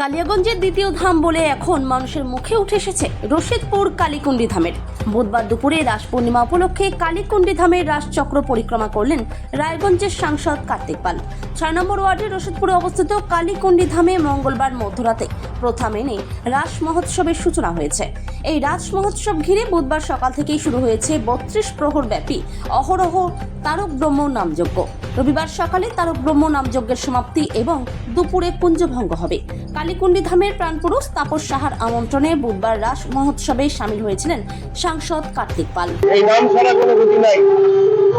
কালিয়াগঞ্জের দ্বিতীয় ধাম বলে এখন মানুষের মুখে উঠে এসেছে রশিদপুর কালীকুণ্ডি ধামের। বুধবার দুপুরে রাস পূর্ণিমা উপলক্ষে কালীকুণ্ডি ধামের রাসচক্র পরিক্রমা করলেন রায়গঞ্জের সাংসদ কার্তিক পাল। ছয় নম্বর ওয়ার্ডের রশিদপুরে অবস্থিত কালীকুণ্ডি ধামে মঙ্গলবার মধ্যরাতে প্রথা মেনে রাস মহোৎসবের সূচনা হয়েছে। এই রাস মহোৎসব ঘিরে বুধবার সকাল থেকেই শুরু হয়েছে বত্রিশ প্রহর ব্যাপী অহরহ তারক ব্রহ্ম নামযজ্ঞ। রবিবার সকালে তারক ব্রহ্ম নামযজ্ঞের সমাপ্তি এবং দুপুরে কুঞ্জভঙ্গ হবে। কালীকুণ্ডি ধামের প্রাণপুরুষ তাপস সাহার আমন্ত্রণে বুধবার রাস মহোৎসবে সামিল হয়েছিলেন সাংসদ কার্তিক পাল। এই নাম ছাড়া কোনো গতি নাই।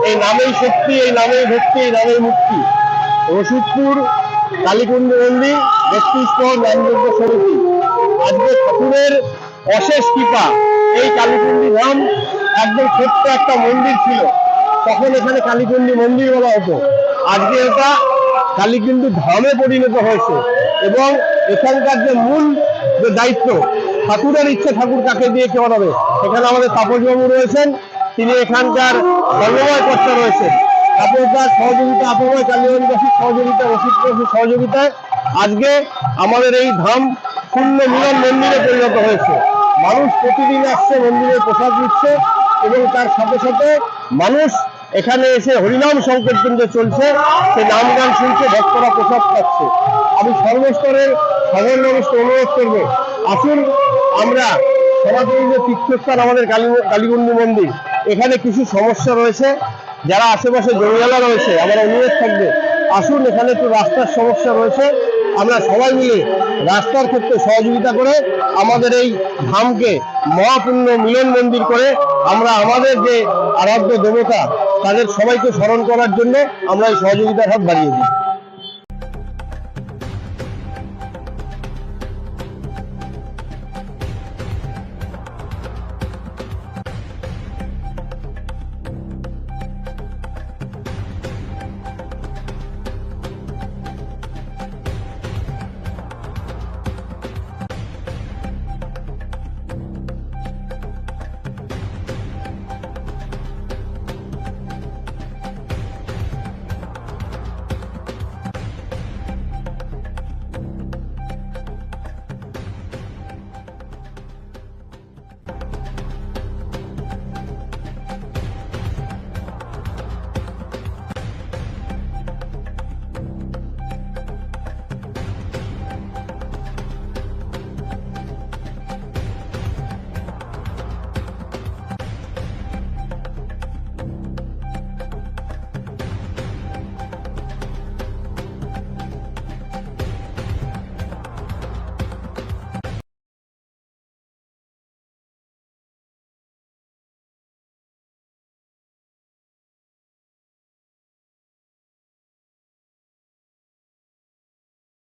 এই নামেই শক্তি, এই নামেই ভক্তি, এই নামেই মুক্তি। রসুদপুর কালীকুণ্ড মন্দির বত্রিশপর নামযজ্ঞ সমিতি। আজকে ঠাকুরের অশেষ কৃপা। এই কালীকুণ্ডি ধাম একদম ছোট্ট একটা মন্দির ছিল। তখন এখানে কালীকুণ্ডি মন্দির বলা হতো। আজকে এটা কালীকুণ্ডি ধামে পরিণত হয়েছে এবং এখানকার যে মূল যে দায়িত্ব, ঠাকুরের ইচ্ছে ঠাকুর কাকে দিয়ে কে হবে এখানে আমাদের তাপসবাবু রয়েছেন, তিনি এখানকার ধর্মময় কর্তা রয়েছেন। তাপসদার সহযোগিতা আপময় কালীগঞ্জবাসীর সহযোগিতা রসিদবাসীর সহযোগিতায় আজকে আমাদের এই ধাম পূর্ণ মিলন মন্দিরে পরিণত হয়েছে। মানুষ প্রতিদিন আসছে মন্দিরে প্রসাদ নিচ্ছে এবং তার সাথে সাথে মানুষ এখানে এসে হরিনাম সংকীর্তন যে চলছে সেই নাম গান শুনছে, ভক্তরা প্রসাদ পাচ্ছে আমি সর্বস্তরের সাধারণ মানুষকে অনুরোধ করব, আসুন আমরা সনাতনী যে তীর্থস্থান, আমাদের কালী কালীকুণ্ডী মন্দির, এখানে কিছু সমস্যা রয়েছে, যারা আশেপাশে জমিওয়ালা রয়েছে, আমার অনুরোধ থাকবে, আসুন এখানে একটু রাস্তার সমস্যা রয়েছে আমরা সবাই মিলে রাস্তার ক্ষেত্রে সহযোগিতা করে আমাদের এই ধামকে মহাপূর্ণ মিলন মন্দির করে আমরা আমাদের যে আরাধ্য দেবতা, তাদের সবাইকে স্মরণ করার জন্য আমরা এই সহযোগিতার হাত বাড়িয়ে দিই।